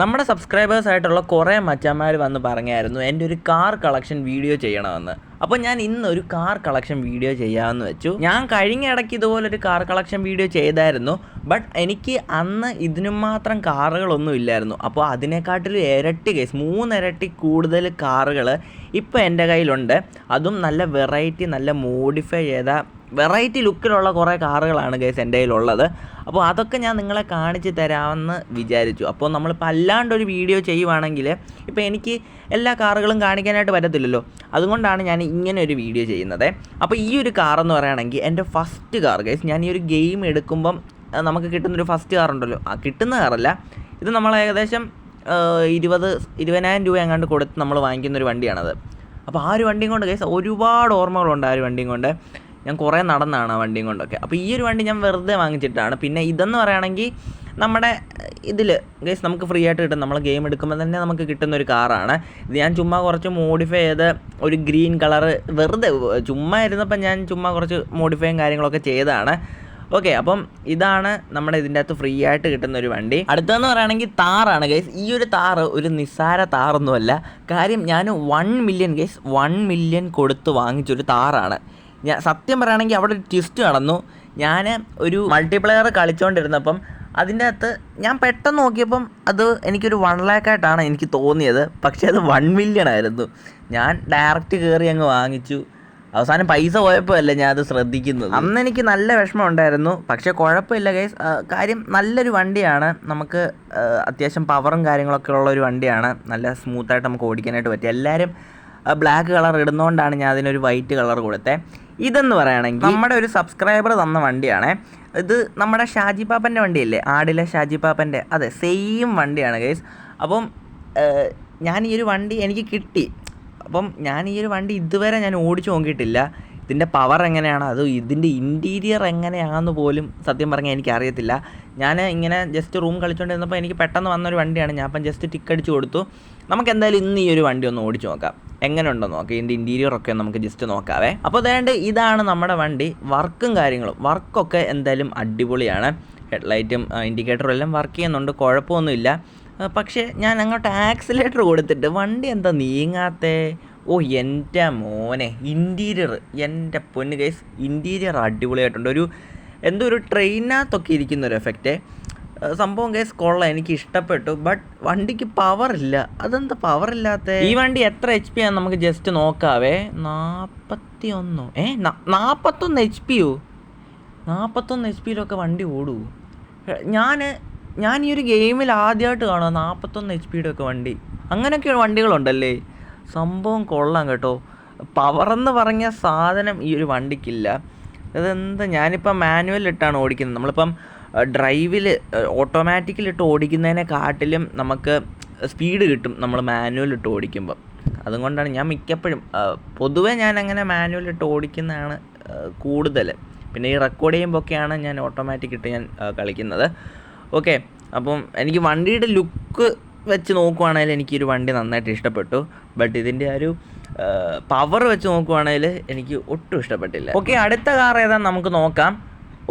നമ്മുടെ സബ്സ്ക്രൈബേഴ്സ് ആയിട്ടുള്ള കുറേ മച്ചന്മാർ വന്ന് പറഞ്ഞായിരുന്നു എന്റെ ഒരു കാർ കളക്ഷൻ വീഡിയോ ചെയ്യണമെന്ന്. അപ്പോൾ ഞാൻ ഇന്ന് ഒരു കാർ കളക്ഷൻ വീഡിയോ ചെയ്യാമെന്ന് വെച്ചു. ഞാൻ കഴിഞ്ഞ ഇടയ്ക്ക് ഇതുപോലൊരു കാർ കളക്ഷൻ വീഡിയോ ചെയ്തായിരുന്നു ബട്ട് എനിക്ക് അന്ന് ഇതിനും മാത്രം കാറുകളൊന്നും ഇല്ലായിരുന്നു. അപ്പോൾ അതിനെക്കാട്ടിലും ഇരട്ടി കേസ് മൂന്നിരട്ടി കൂടുതൽ കാറുകൾ ഇപ്പോൾ എന്റെ കയ്യിലുണ്ട്. അതും നല്ല വെറൈറ്റി നല്ല മോഡിഫൈ ചെയ്ത വെറൈറ്റി ലുക്കിലുള്ള കുറേ കാറുകളാണ് ഗൈസ് എന്റെ കയ്യിലുള്ളത്. അപ്പോൾ അതൊക്കെ ഞാൻ നിങ്ങളെ കാണിച്ച് തരാമെന്ന് വിചാരിച്ചു. അപ്പോൾ നമ്മളിപ്പോൾ അല്ലാണ്ടൊരു വീഡിയോ ചെയ്യുവാണെങ്കിൽ ഇപ്പോൾ എനിക്ക് എല്ലാ കാറുകളും കാണിക്കാനായിട്ട് പറ്റത്തില്ലല്ലോ. അതുകൊണ്ടാണ് ഞാൻ ഇങ്ങനെ ഒരു വീഡിയോ ചെയ്യുന്നത്. അപ്പോൾ ഈ ഒരു കാർ എന്ന് പറയുകയാണെങ്കിൽ എന്റെ ഫസ്റ്റ് കാർ ഗൈസ് ഞാൻ ഈ ഒരു ഗെയിം എടുക്കുമ്പം നമുക്ക് കിട്ടുന്നൊരു ഫസ്റ്റ് കാർ ഉണ്ടല്ലോ ആ കിട്ടുന്ന കാറല്ല. ഇത് നമ്മൾ ഏകദേശം ഇരുപത് ഇരുപതിനായിരം രൂപ എങ്ങാണ്ട് കൊടുത്ത് നമ്മൾ വാങ്ങിക്കുന്നൊരു വണ്ടിയാണത്. അപ്പോൾ ആ ഒരു വണ്ടിയും കൊണ്ട് ഗൈസ് ഒരുപാട് ഓർമ്മകളുണ്ട് ആ ഒരു വണ്ടിയും കൊണ്ട്. ഞാൻ കുറേ നടന്നാണ് ആ വണ്ടിയും കൊണ്ടൊക്കെ. അപ്പോൾ ഈ ഒരു വണ്ടി ഞാൻ വെറുതെ വാങ്ങിച്ചിട്ടാണ്. പിന്നെ ഇതെന്ന് പറയുകയാണെങ്കിൽ നമ്മുടെ ഇതിൽ ഗൈസ് നമുക്ക് ഫ്രീ ആയിട്ട് കിട്ടും. നമ്മൾ ഗെയിം എടുക്കുമ്പോൾ തന്നെ നമുക്ക് കിട്ടുന്ന ഒരു കാറാണ് ഇത് ഞാൻ ചുമ്മാ കുറച്ച് മോഡിഫൈ ചെയ്ത് ഒരു ഗ്രീൻ കളറ് വെറുതെ ചുമ്മാ ഇരുന്നപ്പോൾ ഞാൻ ചുമ്മാ കുറച്ച് മോഡിഫൈയും കാര്യങ്ങളൊക്കെ ചെയ്തതാണ്. ഓക്കെ അപ്പം ഇതാണ് നമ്മുടെ ഇതിന്റെ അകത്ത് ഫ്രീ ആയിട്ട് കിട്ടുന്ന ഒരു വണ്ടി. അടുത്തതെന്ന് പറയുകയാണെങ്കിൽ താറാണ് ഗൈസ് ഈ ഒരു താറ് ഒരു നിസ്സാര താറൊന്നുമല്ല കാര്യം ഞാൻ one million guys one million കൊടുത്ത് വാങ്ങിച്ചൊരു താറാണ് ഞാൻ സത്യം പറയുകയാണെങ്കിൽ അവിടെ ഒരു ട്വിസ്റ്റ് നടന്നു. ഞാൻ ഒരു മൾട്ടിപ്ലെയർ കളിച്ചുകൊണ്ടിരുന്നപ്പം അതിന്റെ അകത്ത് ഞാൻ പെട്ടെന്ന് നോക്കിയപ്പം അത് എനിക്കൊരു വൺ ലാക്കായിട്ടാണ് എനിക്ക് തോന്നിയത്. പക്ഷേ അത് വൺ മില്യൺ ആയിരുന്നു. ഞാൻ ഡയറക്റ്റ് കയറി അങ്ങ് വാങ്ങിച്ചു. അവസാനം പൈസ പോയപ്പോൾ അല്ല ഞാൻ അത് ശ്രദ്ധിക്കുന്നത്. അന്ന് എനിക്ക് നല്ല വിഷമം ഉണ്ടായിരുന്നു. പക്ഷേ കുഴപ്പമില്ല ഗൈസ് കാര്യം നല്ലൊരു വണ്ടിയാണ്. നമുക്ക് അത്യാവശ്യം പവറും കാര്യങ്ങളൊക്കെ ഉള്ള ഒരു വണ്ടിയാണ്. നല്ല സ്മൂത്തായിട്ട് നമുക്ക് ഓടിക്കാനായിട്ട് പറ്റും. എല്ലാവരും ബ്ലാക്ക് കളർ ഇടുന്നതുകൊണ്ടാണ് ഞാൻ അതിനൊരു വൈറ്റ് കളർ കൊടുത്തത് ഇതെന്ന് പറയുകയാണെങ്കിൽ നമ്മുടെ ഒരു സബ്സ്ക്രൈബർ തന്ന വണ്ടിയാണേ. ഇത് നമ്മുടെ ഷാജി പാപ്പന്റെ വണ്ടിയല്ലേ? ആടിലെ ഷാജി പാപ്പന്റെ. അതെ സെയിം വണ്ടിയാണ് ഗൈസ് അപ്പം ഞാൻ ഈ ഒരു വണ്ടി എനിക്ക് കിട്ടി. അപ്പം ഞാൻ ഈ ഒരു വണ്ടി ഇതുവരെ ഞാൻ ഓടിച്ചു നോക്കിയിട്ടില്ല. ഇതിന്റെ പവർ എങ്ങനെയാണ്? അത് ഇതിന്റെ ഇന്റീരിയർ എങ്ങനെയാണെന്ന് പോലും സത്യം പറഞ്ഞാൽ എനിക്ക് അറിയത്തില്ല ഞാൻ ഇങ്ങനെ ജസ്റ്റ് റൂം കളിച്ചുകൊണ്ടിരുന്നപ്പോൾ എനിക്ക് പെട്ടെന്ന് വന്നൊരു വണ്ടിയാണ്. ഞാൻ അപ്പം ജസ്റ്റ് ടിക്ക് അടിച്ച് കൊടുത്തു. നമുക്ക് എന്തായാലും ഇന്ന് ഈ ഒരു വണ്ടി ഒന്ന് ഓടിച്ചു നോക്കാം. എങ്ങനെ ഉണ്ടോ നോക്കാം. ഇതിന്റെ ഇന്റീരിയർ ഒക്കെ നമുക്ക് ജസ്റ്റ് നോക്കാവേ. അപ്പോൾ അതായത് ഇതാണ് നമ്മുടെ വണ്ടി. വർക്കും കാര്യങ്ങളും. വർക്കൊക്കെ എന്തായാലും അടിപൊളിയാണ്. ഹെഡ്ലൈറ്റും ഇൻഡിക്കേറ്ററും എല്ലാം വർക്ക് ചെയ്യുന്നുണ്ട്. കുഴപ്പമൊന്നുമില്ല. പക്ഷേ ഞാൻ അങ്ങോട്ട് ആക്സിലേറ്റർ കൊടുത്തിട്ട് വണ്ടി എന്താ നീങ്ങാത്തേ? ഓ എന്റെ മോനെ ഇന്റീരിയർ എന്റെ പൊന്ന് ഗൈസ് ഇന്റീരിയർ അടിപൊളിയായിട്ടുണ്ട്. ഒരു എന്തോ ഒരു ട്രെയിനകത്തൊക്കെ ഇരിക്കുന്ന ഒരു എഫക്റ്റ് സംഭവം ഗൈസ് കൊള്ളാം. എനിക്ക് ഇഷ്ടപ്പെട്ടു. ബട്ട് വണ്ടിക്ക് പവർ ഇല്ല. അതെന്താ പവർ ഇല്ലാത്ത? ഈ വണ്ടി എത്ര എച്ച് പി ആണെന്ന് നമുക്ക് ജസ്റ്റ് നോക്കാവേ. നാൽപ്പത്തി ഒന്നോ ഏ നാൽപ്പത്തൊന്ന് എച്ച് പിയോ നാൽപ്പത്തൊന്ന് എച്ച് പിയിലൊക്കെ വണ്ടി ഓടൂ. ഞാൻ ഞാൻ ഈ ഒരു ഗെയിമിൽ ആദ്യമായിട്ട് കാണുക നാൽപ്പത്തൊന്ന് എച്ച് പിയുടെ ഒക്കെ വണ്ടി. അങ്ങനെയൊക്കെ വണ്ടികളുണ്ടല്ലേ? സംഭവം കൊള്ളാം കേട്ടോ. പവർ എന്ന് പറഞ്ഞ സാധനം ഈ ഒരു വണ്ടിക്കില്ല. അതെന്താ? ഞാനിപ്പം മാനുവൽ ഇട്ടാണ് ഓടിക്കുന്നത്. നമ്മളിപ്പം ഡ്രൈവിൽ ഓട്ടോമാറ്റിക്കിലിട്ട് ഓടിക്കുന്നതിനെ കാട്ടിലും നമുക്ക് സ്പീഡ് കിട്ടും നമ്മൾ മാനുവൽ ഇട്ട് ഓടിക്കുമ്പം. അതുകൊണ്ടാണ് ഞാൻ മിക്കപ്പോഴും പൊതുവേ ഞാൻ അങ്ങനെ മാനുവൽ ഇട്ട് ഓടിക്കുന്നതാണ് കൂടുതൽ പിന്നെ ഈ റെക്കോർഡ് ചെയ്യുമ്പോഴൊക്കെയാണ് ഞാൻ ഓട്ടോമാറ്റിക് ഇട്ട് ഞാൻ കളിക്കുന്നത്. ഓക്കെ. അപ്പം എനിക്ക് വണ്ടിയുടെ ലുക്ക് വെച്ച് നോക്കുവാണെങ്കിൽ എനിക്കൊരു വണ്ടി നന്നായിട്ട് ഇഷ്ടപ്പെട്ടു. ബട്ട് ഇതിന്റെ ആ ഒരു പവർ വെച്ച് നോക്കുവാണെങ്കിൽ എനിക്ക് ഒട്ടും ഇഷ്ടപ്പെട്ടില്ല. ഓക്കെ അടുത്ത കാർ ഏതാണെന്ന് നമുക്ക് നോക്കാം.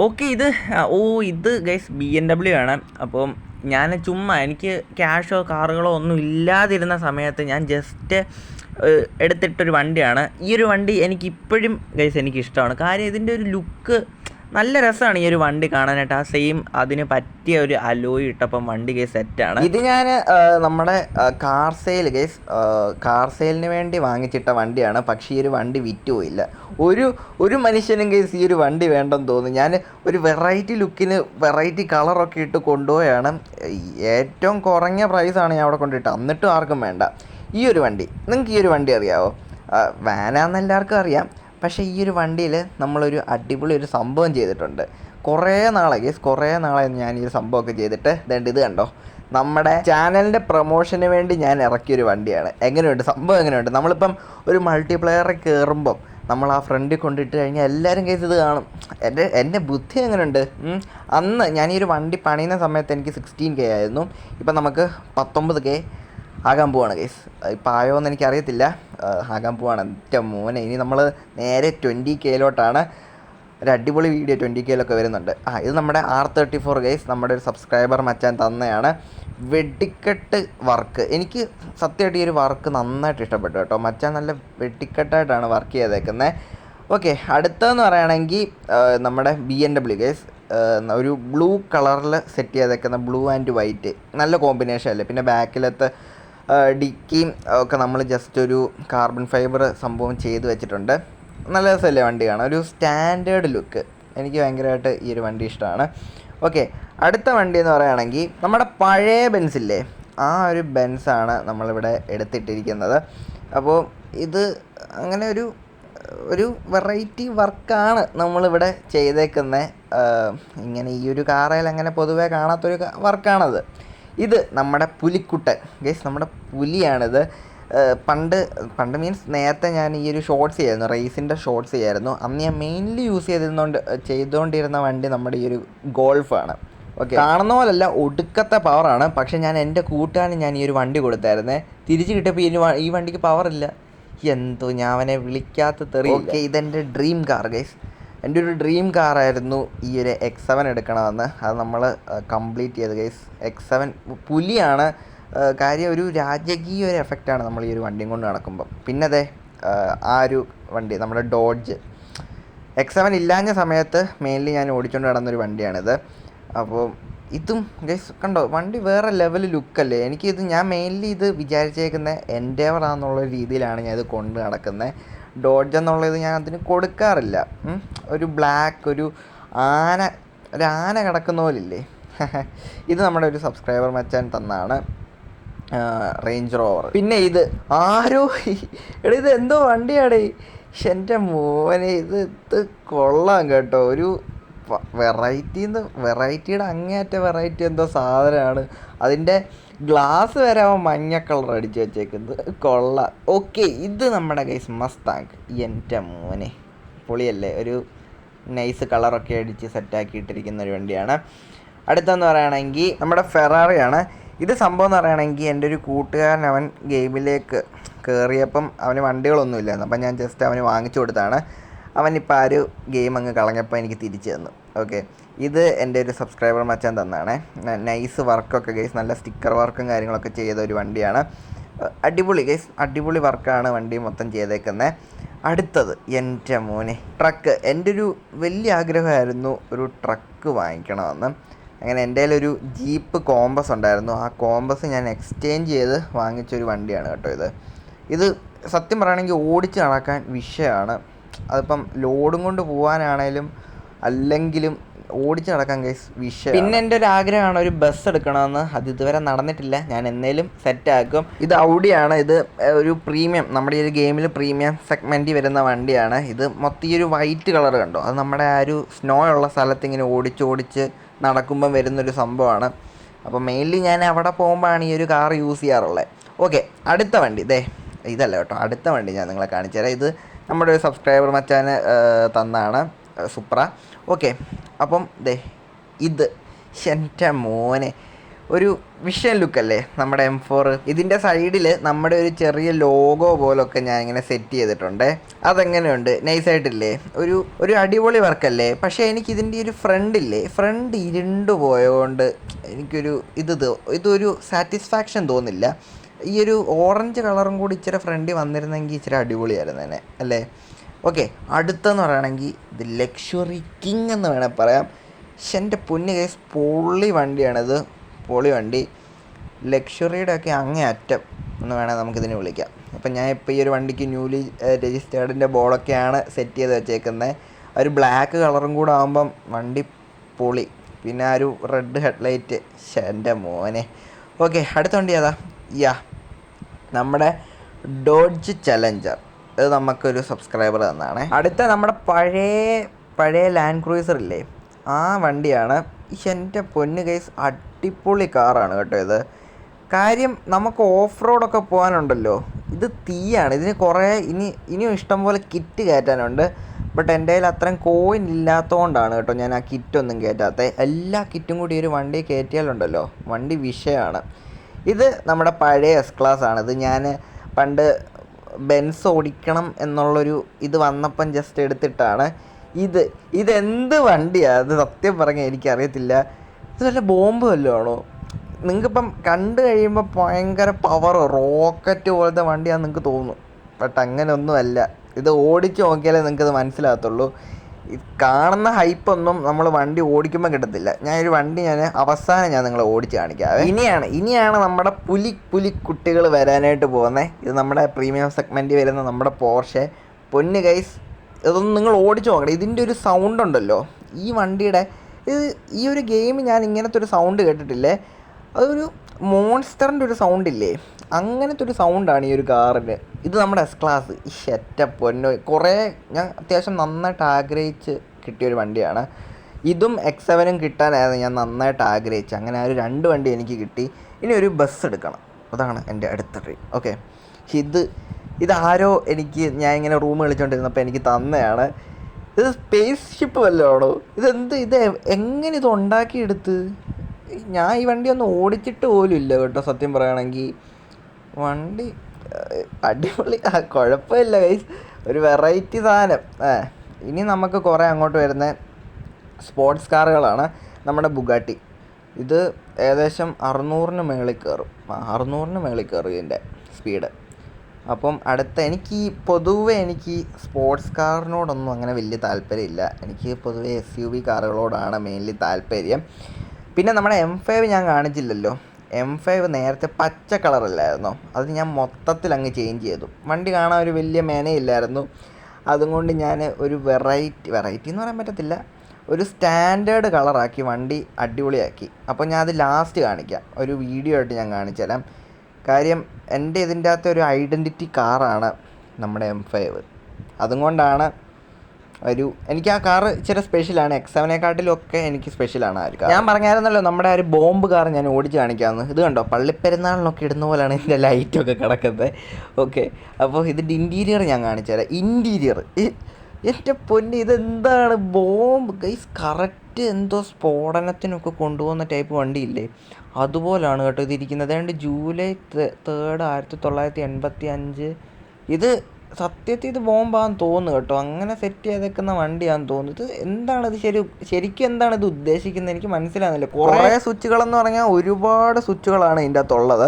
ഓക്കെ ഇത് ഓ ഇത് ഗൈസ് ബി എൻ ഡബ്ല്യു ആണ്. അപ്പം ഞാൻ ചുമ്മാ എനിക്ക് ക്യാഷോ കാറുകളോ ഒന്നും ഇല്ലാതിരുന്ന സമയത്ത് ഞാൻ ജസ്റ്റ് എടുത്തിട്ടൊരു വണ്ടിയാണ്. ഈ ഒരു വണ്ടി എനിക്ക് ഇപ്പോഴും ഗൈസ് എനിക്ക് ഇഷ്ടമാണ് കാര്യം ഇതിന്റെ ഒരു ലുക്ക് നല്ല രസമാണ് ഈ ഒരു വണ്ടി കാണാനായിട്ട്. ആ സെയിം അതിന് പറ്റിയ ഒരു അലോയി ഇട്ടപ്പം വണ്ടി കേസ് സെറ്റാണ്. ഇത് ഞാൻ നമ്മുടെ കാർ സെയിൽ കേസ് കാർ സെയിലിന് വേണ്ടി വാങ്ങിച്ചിട്ട വണ്ടിയാണ്. പക്ഷേ ഈ ഒരു വണ്ടി വിറ്റുപോയില്ല ഒരു ഒരു മനുഷ്യനും കേസ് ഈ ഒരു വണ്ടി വേണ്ടെന്ന് തോന്നുന്നു. ഞാൻ ഒരു വെറൈറ്റി ലുക്കിന് വെറൈറ്റി കളറൊക്കെ ഇട്ട് കൊണ്ടുപോയാണ്. ഏറ്റവും കുറഞ്ഞ പ്രൈസാണ് ഞാൻ അവിടെ കൊണ്ടിട്ട് എന്നിട്ടും ആർക്കും വേണ്ട. ഈ ഒരു വണ്ടി. നിങ്ങൾക്ക് ഈ ഒരു വണ്ടി അറിയാവോ? വാനാന്ന് എല്ലാവർക്കും അറിയാം. പക്ഷേ ഈ ഒരു വണ്ടിയിൽ നമ്മളൊരു അടിപൊളി ഒരു സംഭവം ചെയ്തിട്ടുണ്ട്. കുറേ നാളെ ഗേസ് കുറേ നാളെ ഞാൻ ഈ സംഭവമൊക്കെ ചെയ്തിട്ട്. ദണ്ട് ഇത് കണ്ടോ? നമ്മുടെ ചാനലിന്റെ പ്രൊമോഷന് വേണ്ടി ഞാൻ ഇറക്കിയൊരു വണ്ടിയാണ്. എങ്ങനെയുണ്ട്? സംഭവം എങ്ങനെയുണ്ട്? നമ്മളിപ്പം ഒരു മൾട്ടിപ്ലെയറിൽ കയറുമ്പം നമ്മൾ ആ ഫ്രണ്ടിൽ കൊണ്ടിട്ട് കഴിഞ്ഞാൽ എല്ലാവരും കേസ് ഇത് കാണും. എന്റെ എന്റെ ബുദ്ധി എങ്ങനെയുണ്ട്. അന്ന് ഞാൻ ഈ ഒരു വണ്ടി പണിയുന്ന സമയത്ത് എനിക്ക് സിക്സ്റ്റീൻ കെ ആയിരുന്നു. ഇപ്പം നമുക്ക് പത്തൊമ്പത് കെ ആകാൻ പോവാണ് ഗൈസ് ഇപ്പം ആയോ എന്ന് എനിക്കറിയത്തില്ല ആകാൻ പോവാണ്. എന്റെ മോനെ ഇനി നമ്മൾ നേരെ ട്വന്റി കെയിലോട്ടാണ് ഒരു അടിപൊളി വീഡിയോ ട്വന്റി കെയിലൊക്കെ വരുന്നുണ്ട്. ആ ഇത് നമ്മുടെ ആർ തേർട്ടി ഫോർ ഗൈസ് നമ്മുടെ ഒരു സബ്സ്ക്രൈബർ മച്ചാൻ തന്നെയാണ്. വെട്ടിക്കെട്ട് വർക്ക്. എനിക്ക് സത്യമായിട്ട് ഈ ഒരു വർക്ക് നന്നായിട്ട് ഇഷ്ടപ്പെട്ടു കേട്ടോ. മച്ചാൻ നല്ല വെട്ടിക്കെട്ടായിട്ടാണ് വർക്ക് ചെയ്തേക്കുന്നത് ഓക്കെ അടുത്തതെന്ന് പറയുകയാണെങ്കിൽ നമ്മുടെ ബി എൻ ഡബ്ല്യു ഗൈസ് ഒരു ബ്ലൂ കളറിൽ സെറ്റ് ചെയ്തേക്കുന്ന ബ്ലൂ ആൻഡ് വൈറ്റ്. നല്ല കോമ്പിനേഷൻ അല്ലേ? പിന്നെ ബാക്കിലത്തെ ഡിക്കിയും ഒക്കെ നമ്മൾ ജസ്റ്റ് ഒരു കാർബൺ ഫൈബർ സംഭവം ചെയ്ത് വെച്ചിട്ടുണ്ട്. നല്ല രസമല്ലേ വണ്ടി ഒരു സ്റ്റാൻഡേർഡ് ലുക്ക് എനിക്ക് ഭയങ്കരമായിട്ട് ഈ ഒരു വണ്ടി ഇഷ്ടമാണ്. ഓക്കെ അടുത്ത വണ്ടി എന്ന് പറയുകയാണെങ്കിൽ നമ്മുടെ പഴയ ബെൻസില്ലേ ആ ഒരു ബെൻസാണ് നമ്മളിവിടെ എടുത്തിട്ടിരിക്കുന്നത്. അപ്പോൾ ഇത് അങ്ങനെ ഒരു ഒരു വെറൈറ്റി വർക്കാണ് നമ്മളിവിടെ ചെയ്തേക്കുന്നത് ഇങ്ങനെ ഈ ഒരു കാറയിൽ അങ്ങനെ പൊതുവേ കാണാത്തൊരു വർക്കാണത് ഇത് നമ്മുടെ പുലിക്കുട്ടൻ. ഗൈസ് നമ്മുടെ പുലിയാണിത്. പണ്ട് പണ്ട് മീൻസ് നേരത്തെ ഞാൻ ഈ ഒരു ഷോർട്സ് ചെയ്യായിരുന്നു റേസിന്റെ ഷോർട്സ് ചെയ്യായിരുന്നു. അന്ന് ഞാൻ മെയിൻലി യൂസ് ചെയ്തിരുന്നോണ്ട് ചെയ്തുകൊണ്ടിരുന്ന വണ്ടി നമ്മുടെ ഈ ഒരു ഗോൾഫാണ് ഓക്കെ കാണുന്ന പോലല്ല ഒടുക്കത്തെ പവറാണ് പക്ഷേ ഞാൻ എന്റെ കൂട്ടുകാരന് ഞാൻ ഈ ഒരു വണ്ടി കൊടുത്തായിരുന്നേ. തിരിച്ച് കിട്ടിയപ്പോൾ ഈ ഈ വണ്ടിക്ക് പവറില്ല എന്തോ ഞാൻ അവനെ വിളിക്കാത്ത തെറി ഓക്കെ ഇതെന്റെ ഡ്രീം കാർ ഗൈസ് എന്റെ ഒരു ഡ്രീം കാറായിരുന്നു ഈ ഒരു എക്സ് സെവൻ എടുക്കണമെന്ന്. അത് നമ്മൾ കംപ്ലീറ്റ് ചെയ്ത് ഗൈസ് എക്സ് സെവൻ പുലിയാണ്. കാര്യം ഒരു രാജകീയ ഒരു എഫക്റ്റാണ് നമ്മൾ ഈ ഒരു വണ്ടിയും കൊണ്ട് നടക്കുമ്പം. പിന്നെ അതെ ആ ഒരു വണ്ടി നമ്മുടെ ഡോഡ്ജ് എക്സ് സെവൻ ഇല്ലാഞ്ഞ സമയത്ത് മെയിൻലി ഞാൻ ഓടിച്ചുകൊണ്ട് നടന്നൊരു വണ്ടിയാണിത്. അപ്പോൾ ഇതും ഗൈസ് കണ്ടോ വണ്ടി വേറെ ലെവൽ ലുക്കല്ലേ എനിക്കിത് ഞാൻ മെയിൻലി ഇത് വിചാരിച്ചേക്കുന്ന എൻഡേവർ ആണെന്നുള്ള രീതിയിലാണ് ഞാൻ ഇത് കൊണ്ട് നടക്കുന്നത് ഡോഡ്ജ് എന്നുള്ളത് ഞാൻ അതിന് കൊടുക്കാറില്ല. ഒരു ബ്ലാക്ക് ഒരു ആന ഒരു ആന കിടക്കുന്ന പോലില്ലേ? ഇത് നമ്മുടെ ഒരു സബ്സ്ക്രൈബർ മച്ചാൻ തന്നാണ് റേഞ്ച് റോവർ പിന്നെ ഇത് ആരോ എടാ ഇത് എന്തോ വണ്ടിയാടേ? എന്റെ മോനെ ഇത് ഇത് കൊള്ളാം കേട്ടോ. ഒരു വെറൈറ്റി എന്ന് വെറൈറ്റിയുടെ അങ്ങേയറ്റ വെറൈറ്റി എന്തോ സാധനമാണ്. അതിന്റെ ഗ്ലാസ് വരെ അവൻ മഞ്ഞ കളർ അടിച്ച് വെച്ചേക്കുന്നത്. കൊള്ളാം. ഓക്കെ ഇത് നമ്മുടെ കൈസ് മസ്താങ്ക് എന്റെ മോനെ പൊളിയല്ലേ? ഒരു നൈസ് കളറൊക്കെ അടിച്ച് സെറ്റാക്കിയിട്ടിരിക്കുന്ന ഒരു വണ്ടിയാണ്. അടുത്തെന്ന് പറയുകയാണെങ്കിൽ നമ്മുടെ ഫെറാറിയാണ്. ഇത് സംഭവം എന്ന് പറയുകയാണെങ്കിൽ എന്റെ ഒരു കൂട്ടുകാരൻ അവൻ ഗെയിമിലേക്ക് കയറിയപ്പം അവന് വണ്ടികളൊന്നുമില്ലായിരുന്നു. അപ്പം ഞാൻ ജസ്റ്റ് അവന് വാങ്ങിച്ചു കൊടുത്താണ്. അവനിപ്പോൾ ആ ഒരു ഗെയിം അങ്ങ് കളഞ്ഞപ്പോൾ എനിക്ക് തിരിച്ചു തന്നു. ഓക്കെ ഇത് എന്റെ ഒരു സബ്സ്ക്രൈബർ മച്ചാൻ തന്നാണ്. നൈസ് വർക്കൊക്കെ ഗെയ്സ് നല്ല സ്റ്റിക്കർ വർക്കും കാര്യങ്ങളൊക്കെ ചെയ്ത ഒരു വണ്ടിയാണ്. അടിപൊളി ഗൈസ് അടിപൊളി വർക്കാണ് വണ്ടി മൊത്തം ചെയ്തേക്കുന്നത് അടുത്തത് എന്റെ മോനെ ട്രക്ക് എന്റെ ഒരു വലിയ ആഗ്രഹമായിരുന്നു ഒരു ട്രക്ക് വാങ്ങിക്കണമെന്ന്. അങ്ങനെ എന്റെ ഒരു ജീപ്പ് കോമ്പസ് ഉണ്ടായിരുന്നു. ആ കോമ്പസ് ഞാൻ എക്സ്ചേഞ്ച് ചെയ്ത് വാങ്ങിച്ചൊരു വണ്ടിയാണ് കേട്ടോ ഇത്. ഇത് സത്യം പറയുകയാണെങ്കിൽ ഓടിച്ച് നടക്കാൻ വിഷയമാണ്. അതിപ്പം ലോഡും കൊണ്ട് പോകാനാണേലും അല്ലെങ്കിലും ഓടിച്ച് നടക്കാൻ കേസ് വിഷയം പിന്നെ എന്റെ ഒരു ആഗ്രഹമാണ് ഒരു ബസ് എടുക്കണമെന്ന്. അത് ഇതുവരെ നടന്നിട്ടില്ല. ഞാൻ എന്നേലും സെറ്റ് ആക്കും. ഇത് ഔഡിയാണ് ഇത് ഒരു പ്രീമിയം നമ്മുടെ ഈ ഒരു ഗെയിമിൽ പ്രീമിയം സെഗ്മെന്റിൽ വരുന്ന വണ്ടിയാണ്. ഇത് മൊത്തം ഈ ഒരു വൈറ്റ് കളർ കണ്ടോ? അത് നമ്മുടെ ആ ഒരു സ്നോ ഉള്ള സ്ഥലത്ത് ഇങ്ങനെ ഓടിച്ച് ഓടിച്ച് നടക്കുമ്പം വരുന്നൊരു സംഭവമാണ്. അപ്പോൾ മെയിൻലി ഞാൻ അവിടെ പോകുമ്പോഴാണ് ഈ ഒരു കാർ യൂസ് ചെയ്യാറുള്ളത് ഓക്കെ അടുത്ത വണ്ടി. ദേ ഇതല്ല കേട്ടോ. അടുത്ത വണ്ടി ഞാൻ നിങ്ങളെ കാണിച്ചു തരാം ഇത് നമ്മുടെ ഒരു സബ്സ്ക്രൈബർ മച്ചാന് തന്നാണ്. സുപ്ര. ഓക്കെ അപ്പം ദേ ഇത് എന്റെ മോനെ. ഒരു വിഷൻ ലുക്കല്ലേ നമ്മുടെ എം ഫോർ ഇതിന്റെ സൈഡിൽ നമ്മുടെ ഒരു ചെറിയ ലോഗോ പോലൊക്കെ ഞാൻ ഇങ്ങനെ സെറ്റ് ചെയ്തിട്ടുണ്ട്. അതെങ്ങനെയുണ്ട്? നൈസായിട്ടില്ലേ? ഒരു ഒരു അടിപൊളി വർക്കല്ലേ? പക്ഷേ എനിക്ക് ഇതിന്റെ ഒരു ഫ്രണ്ടില്ലേ? ഫ്രണ്ട് ഇരുണ്ടു പോയതുകൊണ്ട് എനിക്കൊരു ഇത് ഇതൊരു സാറ്റിസ്ഫാക്ഷൻ തോന്നില്ല. ഈ ഒരു ഓറഞ്ച് കളറും കൂടി ഇച്ചിരി ഫ്രണ്ടിൽ വന്നിരുന്നെങ്കിൽ ഇച്ചിരി അടിപൊളിയായിരുന്നു തന്നെ അല്ലേ? ഓക്കെ അടുത്തെന്ന് പറയുകയാണെങ്കിൽ ഇത് ലക്ഷറി കിങ് എന്ന് വേണേൽ പറയാം. പക്ഷെ എന്റെ പുണ്യ കേസ് പൊള്ളി വണ്ടിയാണിത്. പൊളി വണ്ടി. ലക്ഷറിയുടെ ഒക്കെ അങ്ങേ അറ്റം എന്ന് വേണേൽ നമുക്കിതിനെ വിളിക്കാം. അപ്പം ഞാൻ ഇപ്പോൾ ഈ ഒരു വണ്ടിക്ക് ന്യൂലി രജിസ്റ്റേർഡിന്റെ ബോളൊക്കെയാണ് സെറ്റ് ചെയ്ത് വെച്ചേക്കുന്നത്. ഒരു ബ്ലാക്ക് കളറും കൂടെ ആകുമ്പം വണ്ടി പൊളി. പിന്നെ ആ ഒരു റെഡ് ഹെഡ്ലൈറ്റ് എന്റെ മോനെ. ഓക്കെ അടുത്ത വണ്ടി ഏതാ? യാ നമ്മുടെ ഡോഡ്ജ് ചലഞ്ചർ ഇത് നമുക്കൊരു സബ്സ്ക്രൈബർ തന്നാണ്. അടുത്ത നമ്മുടെ പഴയ പഴയ ലാൻഡ് ക്രൂയിസർ ഇല്ലേ? ആ വണ്ടിയാണ്. എന്റെ പൊന്ന് കേസ് അടിപൊളി കാറാണ് കേട്ടോ ഇത്. കാര്യം നമുക്ക് ഓഫ് റോഡൊക്കെ പോകാനുണ്ടല്ലോ. ഇത് തീയാണ്. ഇതിന് കുറേ ഇനി ഇനിയും ഇഷ്ടം പോലെ കിറ്റ് കയറ്റാനുണ്ട്. ബട്ട് എന്റെ കയ്യിൽ അത്രയും കോയിൻ ഇല്ലാത്തതുകൊണ്ടാണ് കേട്ടോ ഞാൻ ആ കിറ്റൊന്നും കയറ്റാത്തത് എല്ലാ കിറ്റും കൂടി ഒരു വണ്ടി കയറ്റിയാലുണ്ടല്ലോ. വണ്ടി വിഷയമാണ്. ഇത് നമ്മുടെ പഴയ എസ് ക്ലാസ് ആണ്. ഇത് ഞാൻ പണ്ട് ബെൻസ് ഓടിക്കണം എന്നുള്ളൊരു ഇത് വന്നപ്പം ജസ്റ്റ് എടുത്തിട്ടാണ്. ഇത് ഇതെന്ത് വണ്ടിയാണ് അത് സത്യം പറഞ്ഞാൽ എനിക്കറിയത്തില്ല. ഇത് വല്ല ബോംബ് വല്ലതും ആണോ? നിങ്ങൾക്കിപ്പം കണ്ടു കഴിയുമ്പോൾ ഭയങ്കര പവർ റോക്കറ്റ് പോലത്തെ വണ്ടിയാണെന്ന് നിങ്ങൾക്ക് തോന്നും. ബട്ട് അങ്ങനെ ഒന്നുമല്ല ഇത് ഓടിച്ച് നോക്കിയാലേ നിങ്ങൾക്കത് മനസ്സിലാകത്തുള്ളൂ. കാണുന്ന ഹൈപ്പൊന്നും നമ്മൾ വണ്ടി ഓടിക്കുമ്പോൾ കിട്ടത്തില്ല. ഞാൻ ഒരു വണ്ടി ഞാൻ അവസാനം ഞാൻ നിങ്ങളെ ഓടിച്ച് കാണിക്കാം. ഇനിയാണ് ഇനിയാണ് നമ്മുടെ പുലി പുലി കുട്ടികൾ വരാനായിട്ട് പോകുന്നത് ഇത് നമ്മുടെ പ്രീമിയം സെഗ്മെന്റ് വരുന്ന നമ്മുടെ പോർഷെ പൊന്ന് ഗൈസ് ഇതൊന്നും നിങ്ങൾ ഓടിച്ച് നോക്കണം. ഇതിന്റെ ഒരു സൗണ്ട് ഉണ്ടല്ലോ. ഈ വണ്ടിയുടെ ഇത് ഈ ഒരു ഗെയിം ഞാൻ ഇങ്ങനത്തെ ഒരു സൗണ്ട് കേട്ടിട്ടില്ലേ? അതൊരു മോൺസ്റ്ററിന്റെ ഒരു സൗണ്ട് ഇല്ലേ? അങ്ങനത്തെ ഒരു സൗണ്ടാണ് ഈ ഒരു കാറിന് ഇത് നമ്മുടെ എസ് ക്ലാസ് ഈ ഷെറ്റ പൊന്നോ. കുറേ ഞാൻ അത്യാവശ്യം നന്നായിട്ട് ആഗ്രഹിച്ച് കിട്ടിയ ഒരു വണ്ടിയാണ്. ഇതും എക്സ് സെവനും കിട്ടാനായിരുന്നു ഞാൻ നന്നായിട്ട് ആഗ്രഹിച്ചു. അങ്ങനെ ആ ഒരു രണ്ട് വണ്ടി എനിക്ക് കിട്ടി. ഇനി ഒരു ബസ് എടുക്കണം. അതാണ് എന്റെ അടുത്ത ഡ്രീം ഓക്കെ ഇത് ഇതാരോ എനിക്ക് ഞാൻ ഇങ്ങനെ റൂം കളിച്ചുകൊണ്ടിരുന്നപ്പോൾ എനിക്ക് തന്നെയാണ്. ഇത് സ്പേസ് ഷിപ്പ് വല്ലതാണോ ഇതെന്ത് ഇത് എങ്ങനെ ഇത് ഉണ്ടാക്കിയെടുത്ത്? ഞാൻ ഈ വണ്ടി ഒന്ന് ഓടിച്ചിട്ട് പോലും ഇല്ല കേട്ടോ സത്യം പറയുകയാണെങ്കിൽ. വണ്ടി അടിപൊളി. ആ കുഴപ്പമില്ല ഗൈസ് ഒരു വെറൈറ്റി സാധനം. ഏ ഇനി നമുക്ക് കുറേ അങ്ങോട്ട് വരുന്ന സ്പോർട്സ് കാറുകളാണ് നമ്മുടെ ബുഗാട്ടി. ഇത് ഏകദേശം അറുന്നൂറിന് മേളിൽ കയറും. അറുന്നൂറിന് മേളിൽ കയറും ഇതിന്റെ സ്പീഡ് അപ്പം അടുത്ത എനിക്ക് ഈ പൊതുവെ എനിക്ക് സ്പോർട്സ് കാറിനോടൊന്നും അങ്ങനെ വലിയ താല്പര്യമില്ല. എനിക്ക് പൊതുവെ എസ് യു വി കാറുകളോടാണ് മെയിൻലി താല്പര്യം. പിന്നെ നമ്മുടെ എം ഫൈവ് ഞാൻ കാണിച്ചില്ലല്ലോ. എം ഫൈവ് നേരത്തെ പച്ച കളറല്ലായിരുന്നോ. അത് ഞാൻ മൊത്തത്തിൽ അങ്ങ് ചേഞ്ച് ചെയ്തു. വണ്ടി കാണാൻ ഒരു വലിയ മേനയില്ലായിരുന്നു. അതുകൊണ്ട് ഞാൻ ഒരു വെറൈറ്റി വെറൈറ്റി എന്ന് പറയാൻ പറ്റത്തില്ല. ഒരു സ്റ്റാൻഡേർഡ് കളറാക്കി വണ്ടി അടിപൊളിയാക്കി. അപ്പോൾ ഞാൻ അത് ലാസ്റ്റ് കാണിക്കാം. ഒരു വീഡിയോ ആയിട്ട് ഞാൻ കാണിച്ചു തരാം. കാര്യം എന്റെ ഇതിന്റെ അകത്തെ ഒരു ഐഡന്റിറ്റി കാറാണ് നമ്മുടെ എം ഫൈവ് അതുകൊണ്ടാണ് ഒരു എനിക്ക് ആ കാറ് ഇച്ചിരി സ്പെഷ്യലാണ് ഒക്കെ എനിക്ക് സ്പെഷ്യലാണ് ആ ഒരു കാർ ഞാൻ പറഞ്ഞായിരുന്നല്ലോ നമ്മുടെ ആ ഒരു ബോംബ് കാർ ഞാൻ ഓടിച്ച് കാണിക്കാമെന്ന് ഇത് കണ്ടോ? പള്ളിപ്പെരുന്നാളിനൊക്കെ ഇടുന്ന പോലെയാണ് ഇതിന്റെ ലൈറ്റൊക്കെ കിടക്കുന്നത് ഓക്കെ അപ്പോൾ ഇതിന്റെ ഇന്റീരിയർ ഞാൻ കാണിച്ചു തരാം. ഇന്റീരിയർ എന്റെ പൊന്ന് ഇതെന്താണ്? ബോംബ്. ഗൈസ് കറക്റ്റ് എന്തോ സ്ഫോടനത്തിനൊക്കെ കൊണ്ടുപോകുന്ന ടൈപ്പ് വണ്ടിയില്ലേ? അതുപോലാണ് കേട്ടോ ഇതിരിക്കുന്നത്. അതുകൊണ്ട് ജൂലൈ തേർഡ് ആയിരത്തി തൊള്ളായിരത്തി എൺപത്തി അഞ്ച് ഇത് സത്യത്തിൽ ഇത് ബോംബാന്ന് തോന്നുന്നു കേട്ടോ. അങ്ങനെ സെറ്റ് ചെയ്തേക്കുന്ന വണ്ടിയാന്ന് തോന്നുന്നു. ഇത് ശരി ശരിക്കും എന്താണ് ഇത് ഉദ്ദേശിക്കുന്നത്? എനിക്ക് മനസ്സിലാകുന്നില്ല കുറേ സ്വിച്ചുകളെന്ന് പറഞ്ഞാൽ ഒരുപാട് സ്വിച്ചുകളാണ് ഇതിന്റെ അകത്തുള്ളത്.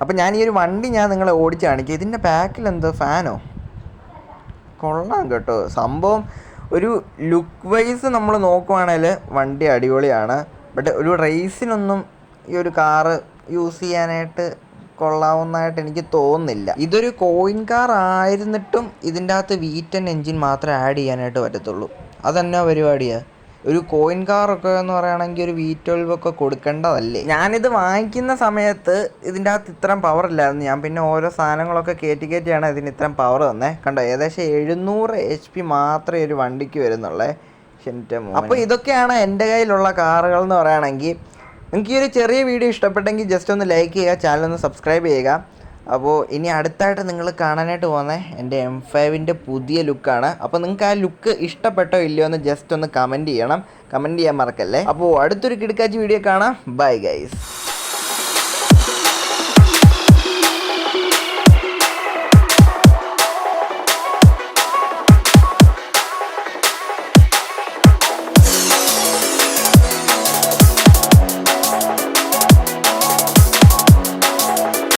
അപ്പം ഞാൻ ഈ ഒരു വണ്ടി ഞാൻ നിങ്ങളെ ഓടിച്ച് കാണിക്കും. ഇതിന്റെ ബാക്കിൽ എന്തോ ഫാനോ? കൊള്ളാം കേട്ടോ. സംഭവം ഒരു ലുക്ക് വൈസ് നമ്മൾ നോക്കുവാണെങ്കിൽ വണ്ടി അടിപൊളിയാണ്. ബട്ട് ഒരു റേസിനൊന്നും ഈ ഒരു കാറ് യൂസ് ചെയ്യാനായിട്ട് കൊള്ളാവുന്നതായിട്ട് എനിക്ക് തോന്നുന്നില്ല. ഇതൊരു കോയിൻ കാർ ആയിരുന്നിട്ടും ഇതിന്റെ അകത്ത് വി ടെൻ എൻജിൻ മാത്രമേ ആഡ് ചെയ്യാനായിട്ട് പറ്റത്തുള്ളൂ. അതെന്നാ പരിപാടിയാണ് ഒരു കോയിൻ കാറൊക്കെ എന്ന് പറയുകയാണെങ്കിൽ ഒരു വി ട്വൽവ് ഒക്കെ കൊടുക്കേണ്ടതല്ലേ? ഞാനിത് വാങ്ങിക്കുന്ന സമയത്ത് ഇതിന്റെ അകത്ത് ഇത്രയും പവർ ഇല്ലായിരുന്നു. ഞാൻ പിന്നെ ഓരോ സാധനങ്ങളൊക്കെ കയറ്റി കയറ്റിയാണ് ഇതിന് ഇത്രയും പവർ തന്നെ കണ്ടോ ഏകദേശം എഴുന്നൂറ് എച്ച് പി മാത്രമേ ഒരു വണ്ടിക്ക് വരുന്നുള്ളേ. അപ്പോൾ ഇതൊക്കെയാണ് എന്റെ കയ്യിലുള്ള കാറുകൾ എന്ന് പറയുകയാണെങ്കിൽ നിങ്ങൾക്ക് ഈ ഒരു ചെറിയ വീഡിയോ ഇഷ്ടപ്പെട്ടെങ്കിൽ ജസ്റ്റ് ഒന്ന് ലൈക്ക് ചെയ്യുക ചാനൽ ഒന്ന് സബ്സ്ക്രൈബ് ചെയ്യുക. അപ്പോൾ ഇനി അടുത്തായിട്ട് നിങ്ങൾ കാണാനായിട്ട് പോകുന്നത് എന്റെ എം ഫൈവിന്റെ പുതിയ ലുക്കാണ് അപ്പോൾ നിങ്ങൾക്ക് ആ ലുക്ക് ഇഷ്ടപ്പെട്ടോ ഇല്ലയോ എന്ന് ജസ്റ്റ് ഒന്ന് കമന്റ് ചെയ്യണം. കമന്റ് ചെയ്യാൻ മറക്കല്ലേ. അപ്പോൾ അടുത്തൊരു കിടക്കാച്ചി വീഡിയോ കാണാം. Bye guys